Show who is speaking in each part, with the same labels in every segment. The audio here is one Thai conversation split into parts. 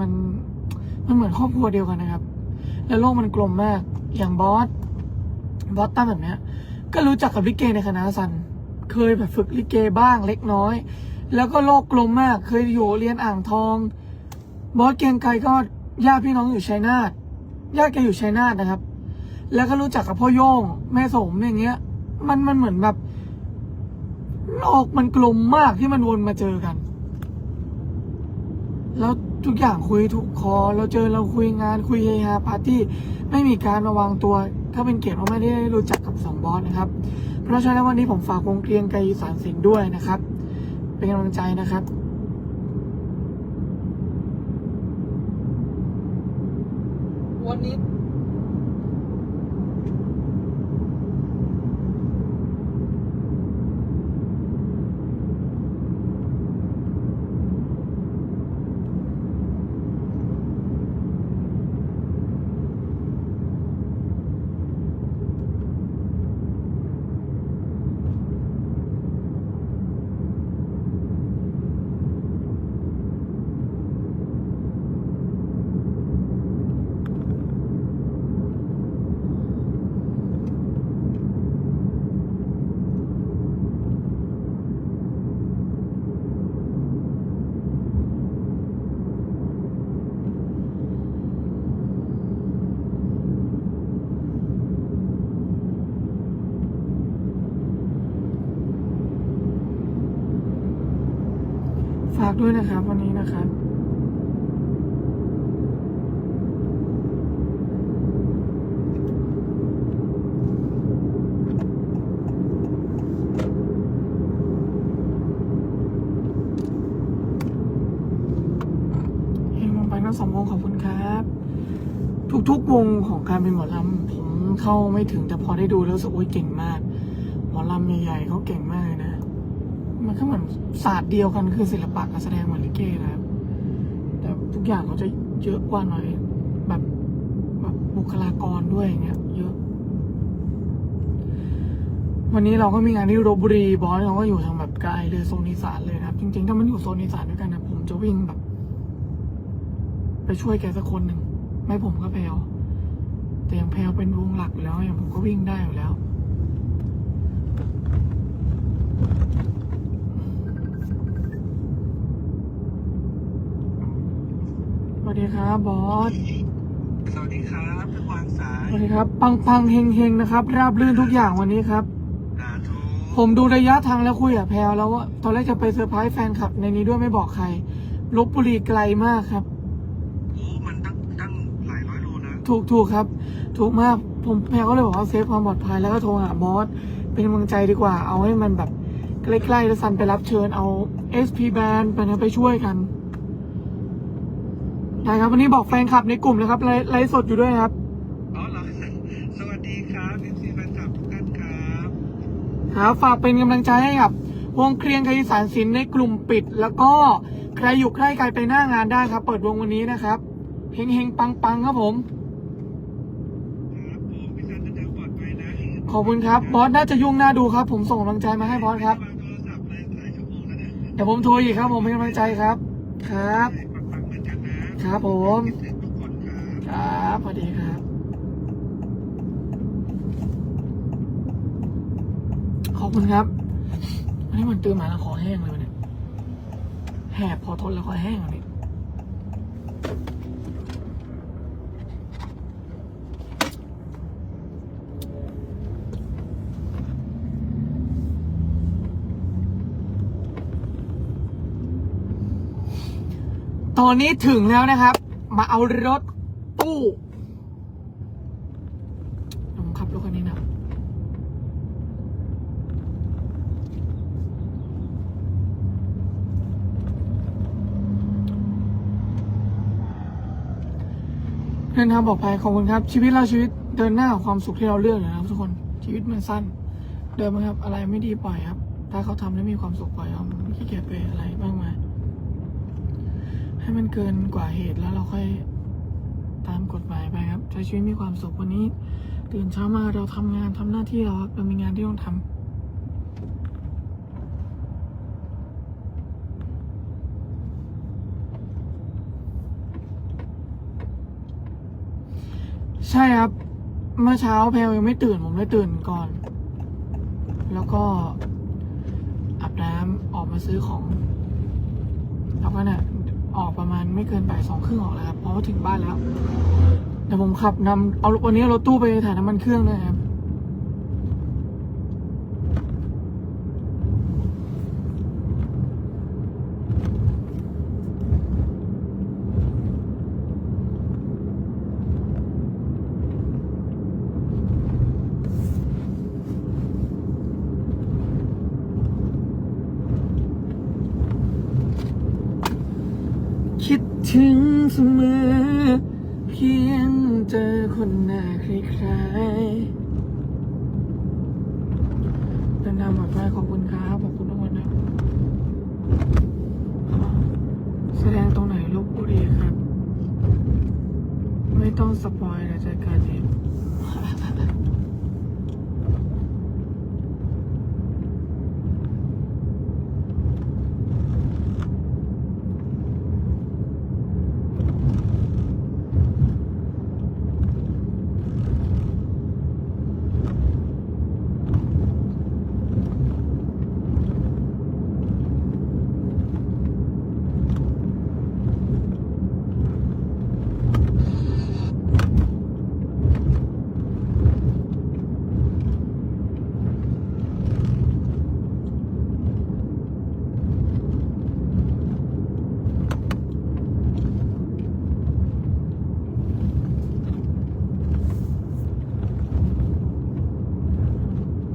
Speaker 1: มันมันเหมือนครอบครัวเดียวกันนะครับ แล้วโลกมันกลมมาก อย่างบอสบอสตั้มแบบเนี้ย ก็รู้จักกับลิเกในคณะซัน เคยแบบฝึกลิเกบ้างเล็กน้อย แล้วก็โลกกลมมาก เคยอยู่เรียนอ่างทอง บอสเกียงไกรก็ญาติพี่น้องอยู่ชัยนาทญาติแกอยู่ชัยนาทนะครับ แล้วก็รู้จักกับพ่อโย่งแม่สมอย่างเงี้ย มันมันเหมือนแบบโลกมันกลมมากที่มันวนมาเจอกัน แล้ว ทุกอย่างคุยทุกคอ เราเจอเราคุยงานคุยเฮฮาปาร์ตี้ ไม่มีการระวังตัว ถ้าเป็นเกียรติเราไม่ได้รู้จักกับสองบอสนะครับ เพราะฉะนั้นวันนี้ผมฝากวงเกรียงไกรสารสินด้วยนะครับ เป็นกำลังใจนะครับวันนี้ ด้วยนะครับวันนี้นะครับเฮงลงไปทั้งสองวงขอบคุณครับ ทุกๆวงของการเป็นหมอลำผมเข้าไม่ถึงแต่พอได้ดูแล้วรู้สึกโอ้ยเก่งมาก หมอลำใหญ่ๆเขาเก่งมากเลยนะ มันก็เหมือนศาสตร์เดียวกันคือศิลปะการแสดงเหมือนลิเกนะครับแต่ทุกอย่างเขาจะเยอะกว่าหน่อยแบบแบบบุคลากรด้วยอย่างเงี้ยเยอะ วันนี้เราก็มีงานที่ลบบุรีบอสเราก็อยู่ทางแบบไกลเลยโซนอีสานเลยนะครับ จริงๆ ถ้ามันอยู่โซนอีสานด้วยกันนะผมจะวิ่งแบบ ไปช่วยแกสักคนหนึ่งไม่ผมก็แพลวแต่ย่างแพลวเป็นวงหลักอยู่แล้วอย่างผมก็วิ่งได้อยู่แล้ว สวัส ดีครับบอส
Speaker 2: สวัสดีครับทุกวางสาย
Speaker 1: สวัสดีครับ ปังปังเฮงเฮงนะครับ ราบรื่นทุกอย่างวันนี้ครับ
Speaker 2: สาธุ
Speaker 1: ผมดูระยะทางแล้วคุยกับแพลวแล้วว่าตอนแรกจะไปเซอร์ไพรส์แฟนคลับในนี้ด้วยไม่บอกใครลบบุรีไกลมากครับ
Speaker 2: โอ้มันตั้งตั้งหลายร้อยโลนะ
Speaker 1: ถูกถูกครับ ถูกมากผมแพลก็เลยบอกว่าเซฟความปลอดภัยแล้วก็โทรหาบอส เป็นกำลังใจดีกว่า เอาให้มันแบบใกล้ๆแล้วซันไปรับเชิญเอา SP Band ไปนะไปช่วยกัน ได้ครับวันนี้บอกแฟนคลับในกลุ่มเลยครับไลฟ์ไลฟ์สดอยู่ด้วยครับ
Speaker 2: อ๋อเหรอสวัสดีครับเอฟซีแฟนคลับทุกท่านครับ
Speaker 1: ครับฝากเป็นกำลังใจให้กับวงเครียงไกรอีสารศิลป์ในกลุ่มปิด แล้วก็ใครอยู่ใกล้ไกลไปหน้างานได้ครับ เปิดวงวันนี้นะครับเฮงเฮงปังปังๆครับผม
Speaker 2: ครับผมพี่ซันเดินทางปลอดภัยนะ
Speaker 1: ขอบคุณครับบอสน่าจะยุ่งหน้าดูครับ ผมส่งกำลังใจมาให้บอสครับ
Speaker 2: วางโทรศัพท์เลยหลายชั่วโมงแล้วเนี่ย
Speaker 1: เดี๋ยวผมโทรอีกครับผมเป็นกำลังใจครับ ครับ
Speaker 2: ครับ
Speaker 1: ผม
Speaker 2: ครับ
Speaker 1: สวัสดีครับ ขอบคุณครับวันนี้มันตื่นมาแล้วคอแห้งเลยเนี่ยแหบพอทนแล้วคอแห้งวันนี้ ตอนนี้ถึงแล้วนะครับ มาเอารถตู้เดี๋ยวผมขับรถคันนี้นะเดินทางปลอดภัยขอบคุณครับ ชีวิตเราชีวิตเดินหน้าความสุขที่เราเลือกอยู่นะครับ ทุกคนชีวิตมันสั้น เดินมาครับ อะไรไม่ดีปล่อยครับ ถ้าเขาทำแล้วมีความสุขปล่อยเขาไม่ขี้เกียจไปอะไรมากมาย ให้มันเกินกว่าเหตุแล้วเราค่อยตามกฎหมายไปครับใช้ชีวิตมีความสุขวันนี้ ตื่นเช้ามาเราทำงานทำหน้าที่เราครับเรามีงานที่ต้องทำใช่ครับ เมื่อเช้าแพลยังไม่ตื่น ผมเลยตื่นก่อน แล้วก็อาบน้ำออกมาซื้อของ แล้วก็เนี่ย ออกประมาณไม่เกินบ่ายสองครึ่งออกแล้วครับเพราะว่าถึงบ้านแล้วเดี๋ยวผมขับนำเอาวันนี้รถตู้ไปถ่ายน้ำมันเครื่องด้วยครับ คิดถึงเสมอ เพียงเจอคนหน้า คล้ายๆเดินทางปลอดภัยขอบคุณครับขอบคุณทุกคนนะแสดงตรงไหนลบบุรีครับ ไม่ต้องสปอยนะจัดการเอง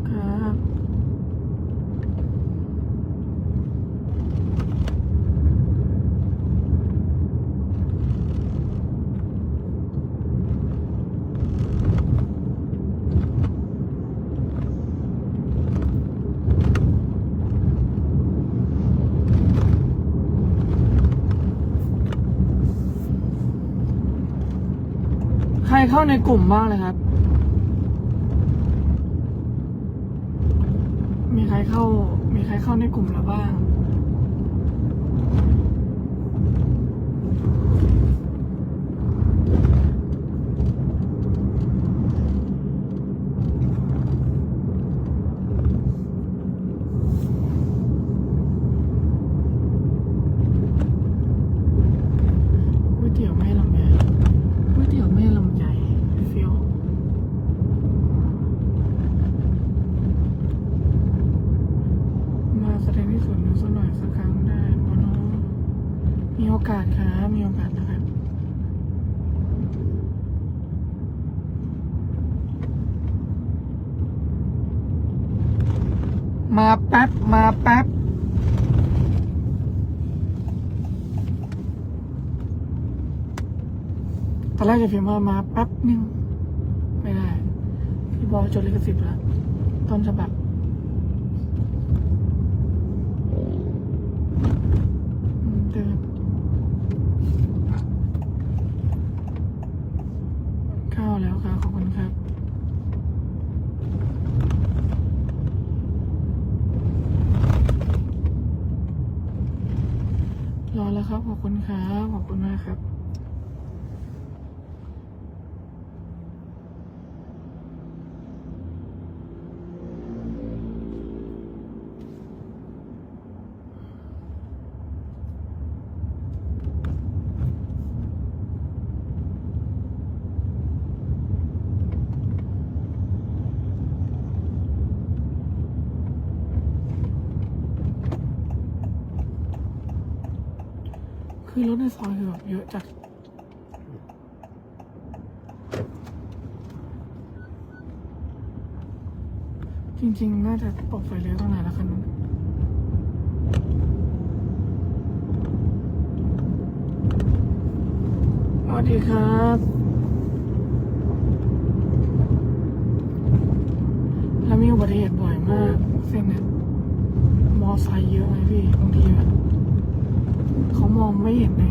Speaker 1: ครับ ใคร เข้าในกลุ่มบ้างเลยครับ มีใครเข้า มีใครเข้าในกลุ่มแล้วบ้าง ก๋วยเตี๋ยวแม่ลำไยก๋วยเตี๋ยวแม่ลำไยเฟียวมาแสดงที่สวนนู้นสักหน่อยสักครั้งได้ปะเนาะมีโอกาสครับมีโอกาสนะครับ มา แป๊บ มาแป๊บ ตอนแรกจะพิมพ์ว่ามาแป๊บนึง ไม่ได้ พี่บอยจดลิขสิทธิ์แล้วต้นฉบับอืมเดินเข้าแล้วครับขอบคุณครับ ร อแล้วครับขอบคุณครับ ขอบคุณมากครับ คือรถในซอยคือแบบเยอะจัดจริงๆ น่าจะปลดไฟเลี้ยวตั้งนานแล้วคันนั้นสวัสดีครับแล้วมีอุบัติเหตุบ่อยมาก เส้นเนี้ยมอไซค์เยอะไหมพี่บางทีแบบ เขามองไม่เห็นไง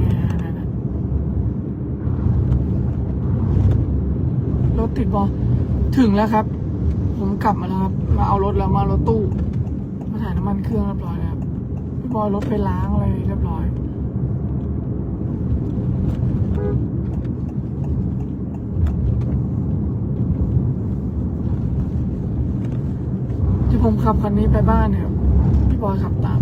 Speaker 1: รถติดบอถึงแล้วครับ ผมกลับมาแล้วครับ มาเอารถแล้วมารถตู้ มาถ่ายน้ำมันเครื่องเรียบร้อยแล้วพี่บอยรถไปล้างอะไรเรียบร้อยที่ผมขับคันนี้ไปบ้านเนี่ยพี่บอยขับตาม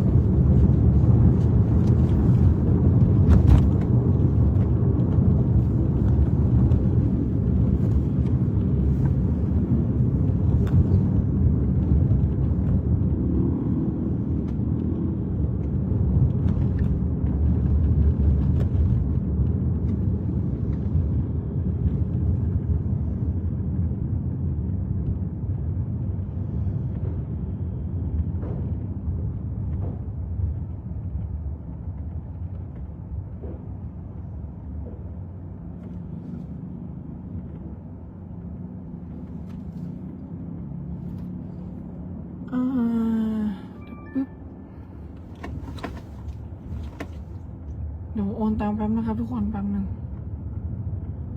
Speaker 1: นตามแป๊บนะครับ ทุกคนแป๊บหนึ่ง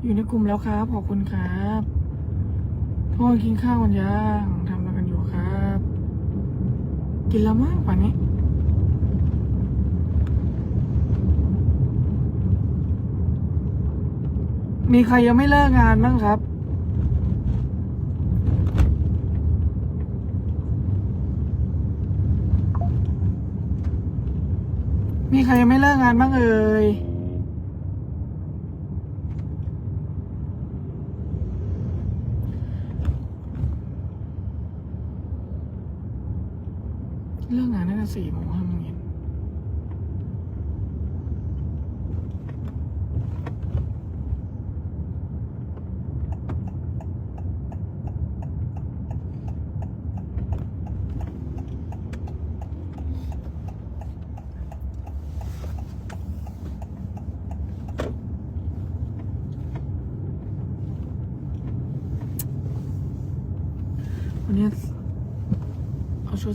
Speaker 1: อยู่ในกลุ่มแล้วครับขอบคุณครับทุกคนกินข้าวกันยังทำอะไรกันอยู่ครับ กินแล้วมากกว่านี้มีใครยังไม่เลิกงานบ้างครับ มีใครยังไม่เลิกงานบ้างเอ่ย เลิกงานน่าจะสี่โมงห้าโมงเย็นวันนี้เอาชุ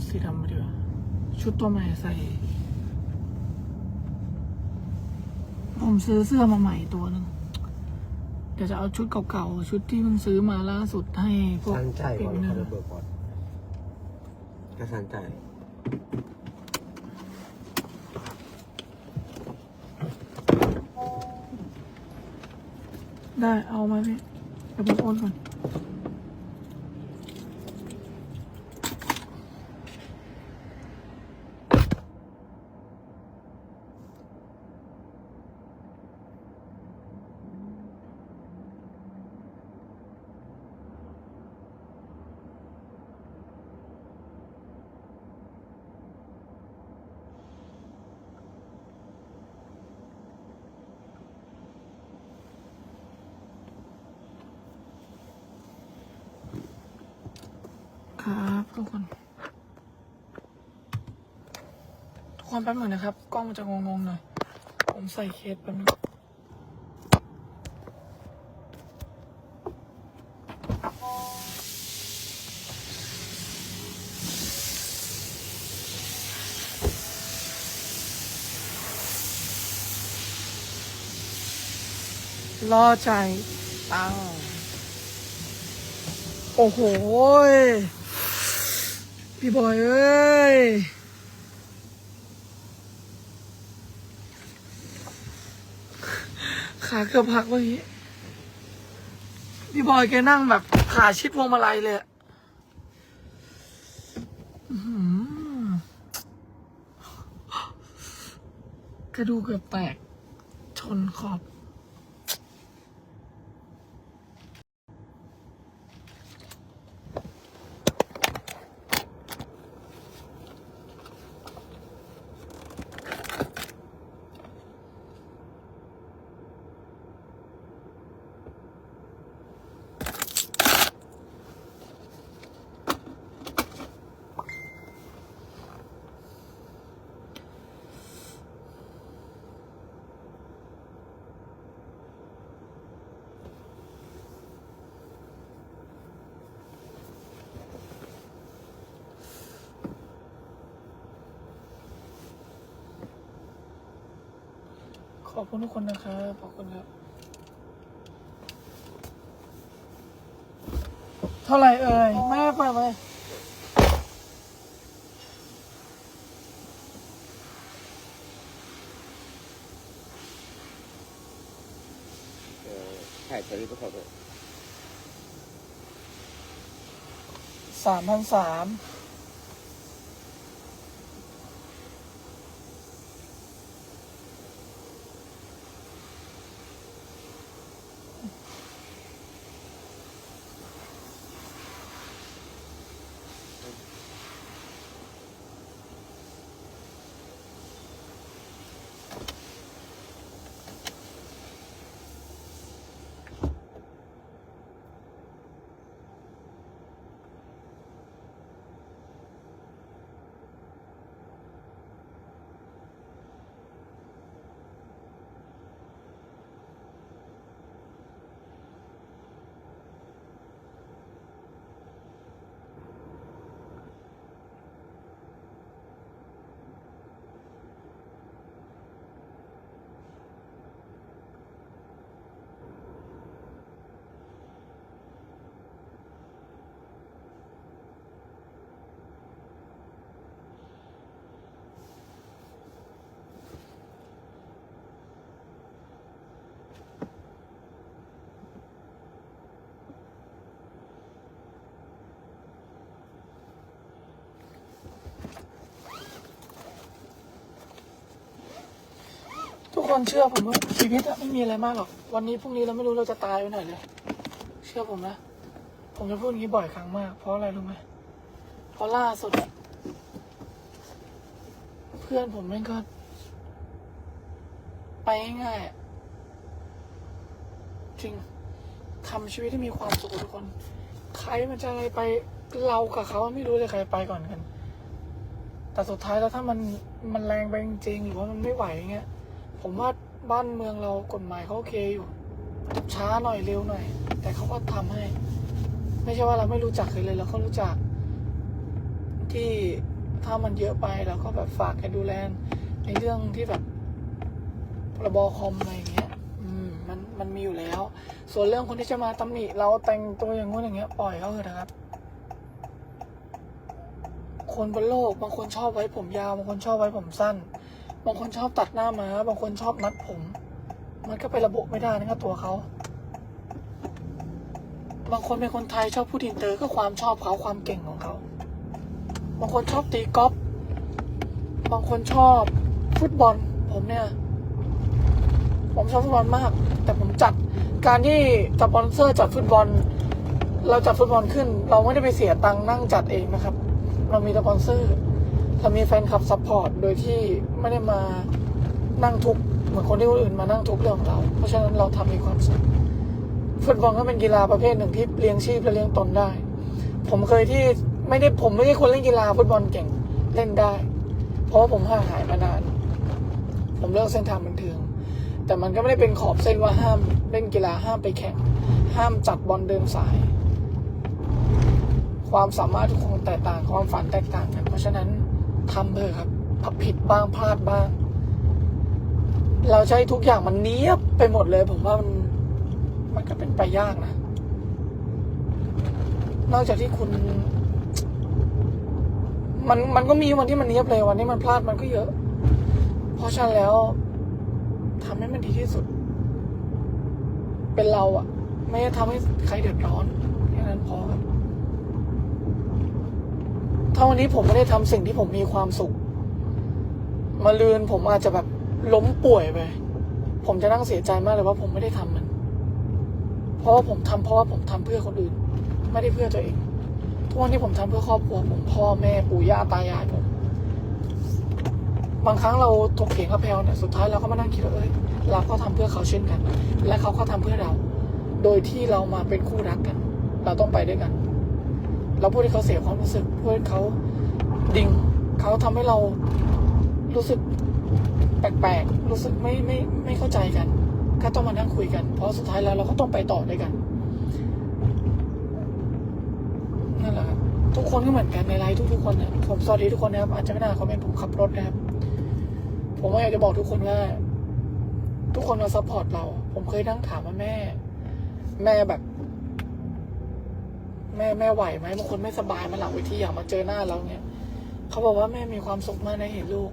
Speaker 1: ดสีดำมาดีกว่าชุดตัวใหม่ใส่ผมซื้อเสื้อมาใหม่ตัวหนึ่งเดี๋ยวจะเอาชุดเก่าๆ ชุดที่เพิ่งซื้อมาล่าสุดให้พวก
Speaker 3: สันใจายก่อน
Speaker 1: เน
Speaker 3: เขา
Speaker 1: อ
Speaker 3: ไปเบิกก่อนก็สันใจาย
Speaker 1: ได้เอามาพี่เดี๋ยวผมโอนก่อน ครับทุกคน ทุกคนแป๊บหนึ่งนะครับ กล้องมันจะงงๆหน่อย ผมใส่เคสแป๊บนึงรอใจตังโอ้โห พี่บอยเอ้ย ขาเกือบหักเมื่อกี้พี่บอยแกนั่งแบบขาชิดพวงมาลัยเลยกระดูกเกือบแตก ชนขอบ ขอบคุณทุกคนนะครับ ขอบคุณครับ เท่าไหร่เอ่ย แม่เปิดไป
Speaker 3: เออถ่ายสลิปไปขอโทษ
Speaker 1: สามพันสาม คนเชื่อผมว่าชีวิตอะไม่มีอะไรมากหรอก วันนี้พรุ่งนี้เราไม่รู้เราจะตายไปไหนเลย เชื่อผมนะ ผมจะพูดอย่างนี้บ่อยครั้งมาก เพราะอะไรรู้ไหมเพราะล่าสุดอะเพื่อนผมแม่งก็ ไปง่ายๆจริงทำชีวิตที่มีความสุขทุกคน ใครมันจะอะไรไปเรากับเขาไม่รู้เลยใครไปก่อนกัน แต่สุดท้ายแล้วถ้ามันมันแรงไปจริงๆหรือว่ามันไม่ไหวอย่างเงี้ย ผมว่าบ้านเมืองเรากฎหมายเขาโอเคอยู่ช้าหน่อยเร็วหน่อย แต่เขาก็ทำให้ ไม่ใช่ว่าเราไม่รู้จักเลยเลยเราก็รู้จัก ที่ถ้ามันเยอะไปเราก็แบบฝากกันดูแลในเรื่องที่แบบพรบคอมอะไรอย่างเงี้ย อืม มันมันมีอยู่แล้ว ส่วนเรื่องคนที่จะมาตำหนิเราแต่งตัวอย่างงู้นอย่างเงี้ยปล่อยเขาเถอะนะครับ คนบนโลกบางคนชอบไว้ผมยาวบางคนชอบไว้ผมสั้น บางคนชอบตัดหน้าม้าบางคนชอบมัดผม มันก็ไประบุไม่ได้นะครับตัวเขา บางคนเป็นคนไทยชอบพูดอินเตอร์ก็ความชอบเขาความเก่งของเขา บางคนชอบตีกอล์ฟ บางคนชอบฟุตบอล ผมเนี่ย ผมชอบฟุตบอลมาก แต่ผมจัดการที่สปอนเซอร์จัดฟุตบอล เราจัดฟุตบอลขึ้น เราไม่ได้ไปเสียตังค์นั่งจัดเองนะครับ เรามีสปอนเซอร์ เรามีแฟนคลับซัพพอร์ตโดยที่ไม่ได้มานั่งทุกข์เหมือนคนที่คนอื่นมานั่งทุกข์เรื่องของเรา เพราะฉะนั้นเราทำมีความสุขฟุตบอลก็เป็นกีฬาประเภทหนึ่งที่เลี้ยงชีพและเลี้ยงตนได้ ผมเคยที่ไม่ได้ผมไม่ใช่คนเล่นกีฬาฟุตบอลเก่งเล่นได้ เพราะว่าผมห่างหายมานาน ผมเลือกเส้นทางบันเทิงแต่มันก็ไม่ได้เป็นขอบเส้นว่าห้ามเล่นกีฬาห้ามไปแข่ง ห้ามจัดบอลเดินสาย ความสามารถทุกคนแตกต่างความฝันแตกต่างกัน เพราะฉะนั้น ทำเถอะครับผิดบ้างพลาดบ้าง เราใช้ทุกอย่างมันเนี้ยบไปหมดเลย ผมว่ามันมันก็เป็นไปยากนะ นอกจากที่คุณ มันมันก็มีวันที่มันเนี้ยบเลยวันที่มันพลาดมันก็เยอะ เพราะฉะนั้นแล้วทำให้มันดีที่สุด เป็นเราอะไม่ทำให้ใครเดือดร้อนแค่นั้นพอครับ ถ้าวันนี้ผมไม่ได้ทำสิ่งที่ผมมีความสุข มาลืนผมอาจจะแบบล้มป่วยไป ผมจะนั่งเสียใจมากเลยว่าผมไม่ได้ทำมัน เพราะว่าผมทำเพราะว่าผมทำเพื่อคนอื่น ไม่ได้เพื่อตัวเอง ทุกวันนี้ผมทำเพื่อครอบครัวผมพ่อแม่ปู่ย่าตายายผม บางครั้งเราถกเถียงกับแพลเนี่ยสุดท้ายเราก็มานั่งคิดว่าเอ้ยเราก็ทำเพื่อเขาเช่นกัน และเขาก็ทำเพื่อเรา โดยที่เรามาเป็นคู่รักกัน เราต้องไปด้วยกัน เราพูดให้เขาเสียความรู้สึกพูดให้เขาดิ่งเขาทำให้เรารู้สึกแปลกๆรู้สึกไม่ไม่ไม่เข้าใจกัน ก็ต้องมานั่งคุยกัน เพราะสุดท้ายแล้วเราก็ต้องไปต่อด้วยกันนั่นแหละครับทุกคนก็เหมือนกันในไลฟ์ทุกๆคนนะผมสวัสดีทุกคนนะครับอาจจะไม่น่าคอมเมนต์ผมขับรถนะครับ ผมอยากจะบอกทุกคนว่า ทุกคนมาซัพพอร์ตเรา ผมเคยนั่งถามว่าแม่ แม่แบบ แม่แม่ไหวไหมบางคนไม่สบายมาหลังเวทีอยากมาเจอหน้าเราเนี่ยเขาบอกว่าแม่มีความสุขมากในเห็นลูก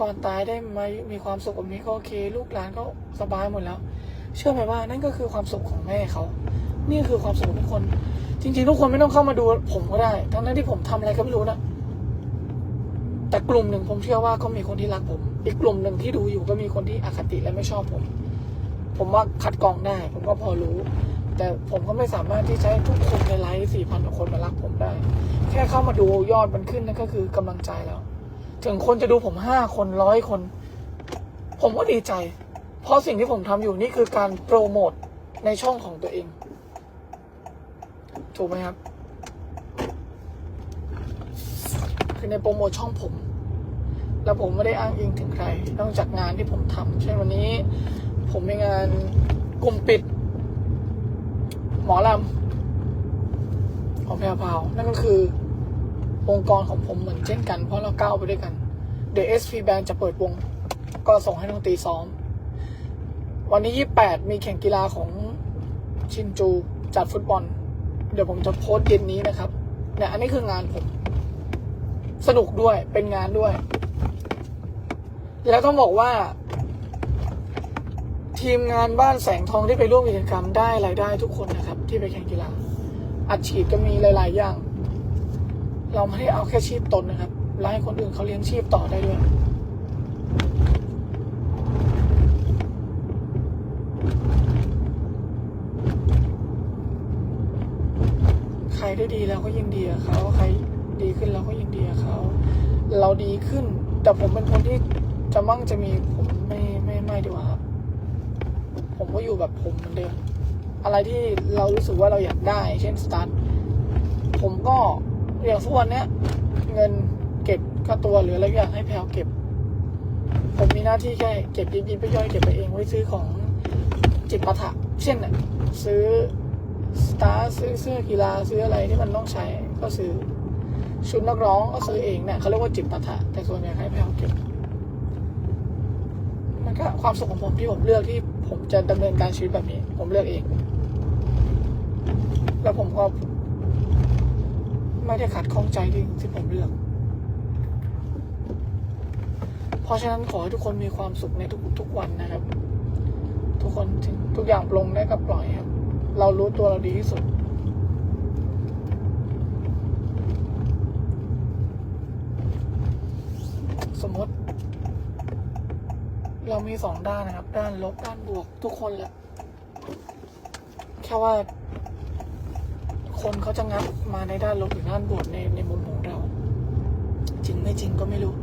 Speaker 1: ก่อนตายได้ไหมมีความสุขแบบนี้ก็โอเค ลูกหลานก็สบายหมดแล้ว เชื่อไหมว่านั่นก็คือความสุขของแม่เขา นี่คือความสุขทุกคน จริง ๆ ทุกคนไม่ต้องเข้ามาดูผมก็ได้ ทั้งนั้นที่ผมทำอะไรก็ไม่รู้นะแต่กลุ่มหนึ่งผมเชื่อว่าก็มีคนที่รักผม อีกกลุ่มหนึ่งที่ดูอยู่ก็มีคนที่อคติและไม่ชอบผม ผมว่าคัดกรองได้ ผมก็พอรู้ แต่ผมก็ไม่สามารถที่จะให้ทุกคนในไลฟ์สี่พันกว่าคนมารักผมได้ แค่เข้ามาดูยอดมันขึ้นนั่นก็คือกำลังใจแล้ว ถึงคนจะดูผมห้าคนร้อยคน ผมก็ดีใจ เพราะสิ่งที่ผมทำอยู่นี่คือการโปรโมทในช่องของตัวเอง ถูกไหมครับ คือในโปรโมทช่องผม แล้วผมไม่ได้อ้างอิงถึงใคร นอกจากงานที่ผมทำเช่นวันนี้ ผมมีงานกลุ่มปิด หมอลำของแพรวพาวนั่นก็คือองค์กรของผมเหมือนเช่นกัน เพราะเราก้าวไปด้วยกัน The SP Band จะเปิดวง ก็ส่งให้ดนตรีซ้อม วันนี้28 มีแข่งกีฬาของชินจูจัดฟุตบอล เดี๋ยวผมจะโพสต์เย็นนี้นะครับเนี่ยอันนี้คืองานผม สนุกด้วยเป็นงานด้วย แล้วต้องบอกว่า ทีมงานบ้านแสงทองที่ไปร่วมกิจกรรมได้รายได้ทุกคนนะครับ ที่ไปแข่งกีฬาอัดฉีดก็มีหลาย ๆ อย่าง เราไม่ได้เอาแค่ชีพตนนะครับเราให้คนอื่นเขาเลี้ยงชีพต่อได้ด้วยใครได้ดีแล้วก็ยินดีเขาใครดีขึ้นเราก็ยินดีเขา เราดีขึ้น แต่ผมเป็นคนที่จะมั่งจะมีผม ผมก็อยู่แบบผมเหมือนเดิม อะไรที่เรารู้สึกว่าเราอยากได้ เช่นสตาร์ทผมก็อย่างทุกวันเนี้ย เงินเก็บก็ตัวหรืออะไรอย่างให้แพลวเก็บ ผมมีหน้าที่แค่เก็บยิบยิบไปย่อยเก็บไปเองไว้ซื้อของจิตปาถะเช่นน่ะซื้อสตาร์ซื้อเสื้อกีฬาซื้ออะไรที่มันต้องใช้ก็ซื้อชุดนักร้องก็ซื้อเองเนี่ยเขาเรียกว่าจิตปาถะแต่ส่วนใหญ่ให้แพลวเก็บมันก็ความสุขของผมที่ผมเลือกที่ ผมจะดำเนินการชีวิตแบบนี้ ผมเลือกเอง แล้วผมก็ไม่ได้ขัดข้องใจที่ที่ผมเลือก เพราะฉะนั้นขอให้ทุกคนมีความสุขในทุกทุกวันนะครับ ทุกคนทุกอย่างปลงได้กับปล่อยครับ เรารู้ตัวเราดีที่สุด สมมติ เรามีสองด้านนะครับ ด้านลบด้านบวกทุกคนแหละแค่ว่า คนเขาจะงัดมาในด้านลบหรือด้านบวกในในมุมของเรา จริงไม่จริงก็ไม่รู้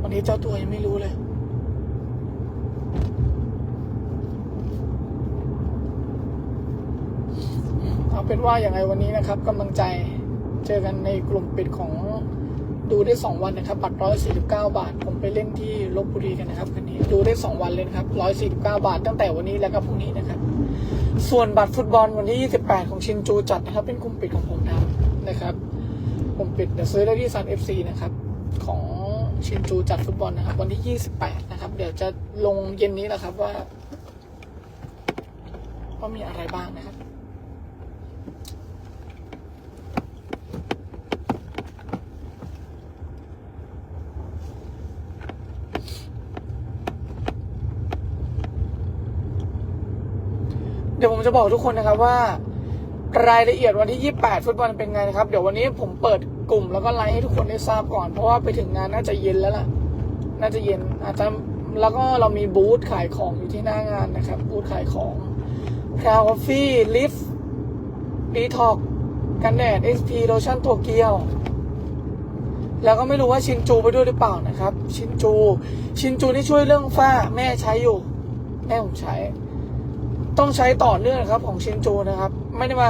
Speaker 1: วันนี้เจ้าตัวยังไม่รู้เลยเอาเป็นว่าอย่างไรวันนี้นะครับกำลังใจเจอกันในกลุ่มปิดของ ดูได้ 2 วันนะครับ บัตร 149 บาท ผมไปเล่นที่ลบบุรีกันนะครับคืนนี้ ดูได้ 2 วันเลยครับ 149 บาท ตั้งแต่วันนี้แล้วก็พรุ่งนี้นะครับ ส่วนบัตรฟุตบอลวันที่ 28 ของชินจูจัดนะครับ เป็นกลุ่มปิดของผมทำนะครับกลุ่มปิดเดี๋ยวซื้อได้ที่ซันเอฟซีนะครับ ของชินจูจัดฟุตบอลนะครับ วันที่ 28 นะครับ เดี๋ยวจะลงเย็นนี้แหละครับว่าว่ามีอะไรบ้างนะครับ เดี๋ยวผม จะบอกทุกคนนะครับว่ารายละเอียดวันที่ 28 ฟุตบอลเป็นไงนะครับ เดี๋ยววันนี้ผมเปิดกลุ่มแล้วก็ไลน์ให้ทุกคนได้ทราบก่อน เพราะว่าไปถึงงานน่าจะเย็นแล้วล่ะ น่าจะเย็นอาจจะแล้วก็เรามีบูธขายของอยู่ที่หน้างานนะครับ บูธขายของแพรวฟี่ลิฟดีท็อกกันแดด XP โลชั่นโตเกียว แล้วก็ไม่รู้ว่าชินจูไปด้วยหรือเปล่านะครับ ชินจู ชินจูนี่ช่วยเรื่องฝ้าแม่ใช้อยู่ แม่ผมใช้ ต้องใช้ต่อเนื่องครับของชินจูนะครับ ไม่ได้มา